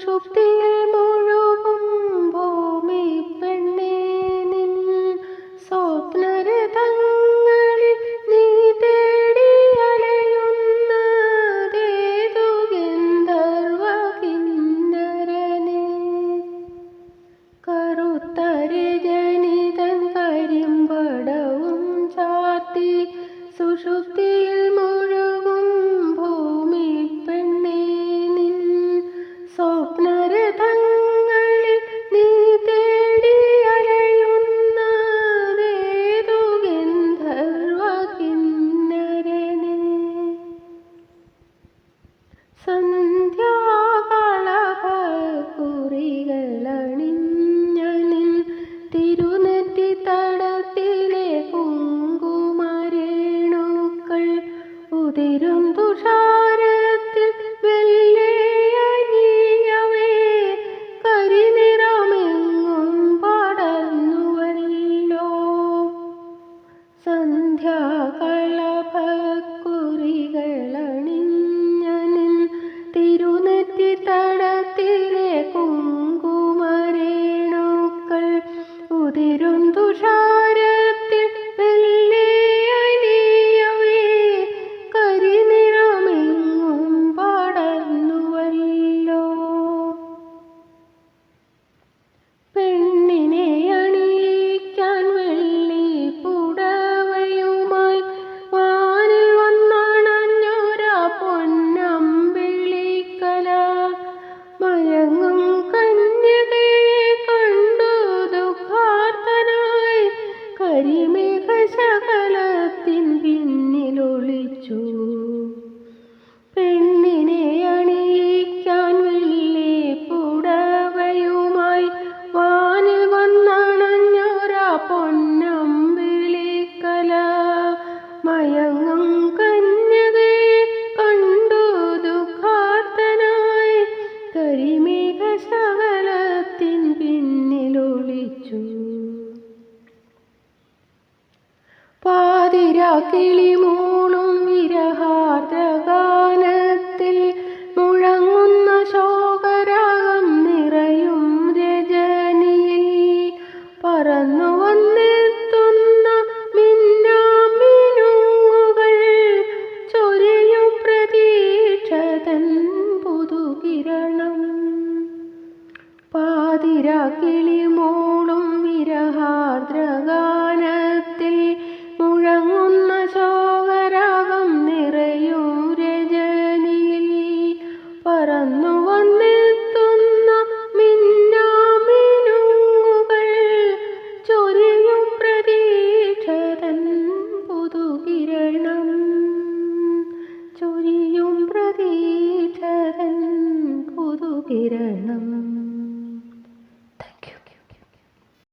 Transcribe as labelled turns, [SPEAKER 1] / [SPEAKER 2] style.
[SPEAKER 1] സുഷുപ്തിയിൽ മുഴുകുമ്പോമി പെണ്ണേ നിൻ സ്വപ്നരതങ്ങളിൽ നീ തേടി അലയുന്നതേതു ഗന്ധർവ കിന്നരനെ കറുത്തരെ ജനിതൻ കരിമ്പടവും ചാർത്തി സുഷുപ്തി ഒരു മേഘശകലത്തിൻ പിന്നിലൊളിച്ചു. പാതിരാ കിളിമൂണും വിരഹാർദ്രഗാനത്തിൽ മുഴങ്ങുന്ന ശോകരാഗം നിറയും രജനിയിൽ പറന്നു വന്നു കിളിമോളും വിരഹാർദ്രഗാനത്തിൽ മുഴങ്ങുന്ന ശോകരാഗം നിറയൂ രജനിയിൽ പറന്നു വന്നെത്തുന്ന മിന്നാമിനുങ്ങുകൾ ചൊരിയും പ്രതീക്ഷതൻ പുതുകിരണം. ചൊരിയും പ്രതീക്ഷതൻ പുതുകിരണം.